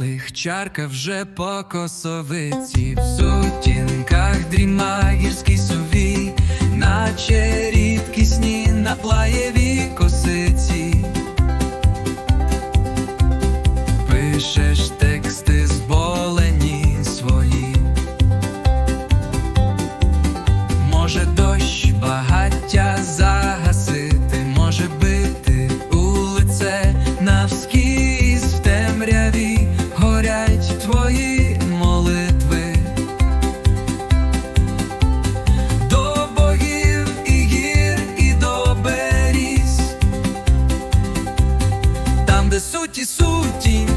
лихчарка вже по косовиці, в сутінках дріма гірський сувій, наче рідкісні на плаєвій косиці. Пишеш те. де суті суті.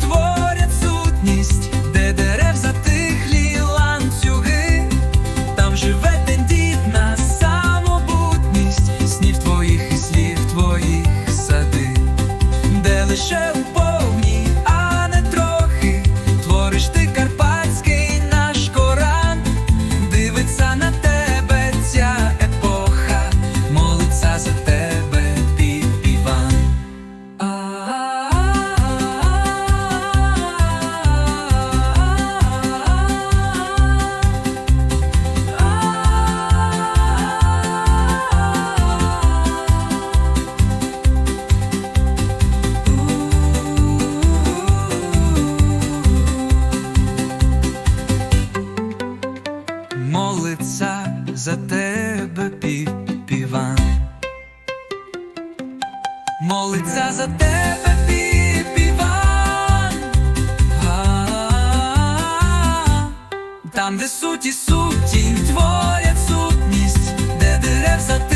молиться за тебе піван. Молиться за тебе піван. Там, де суті, суті, твоя сутність, де дерев за тебе.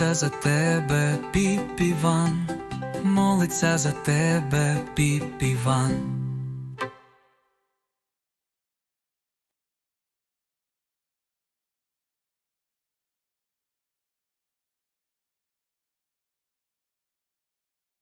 молиться за тебе, піп-піван, молиться за тебе, піп-піван.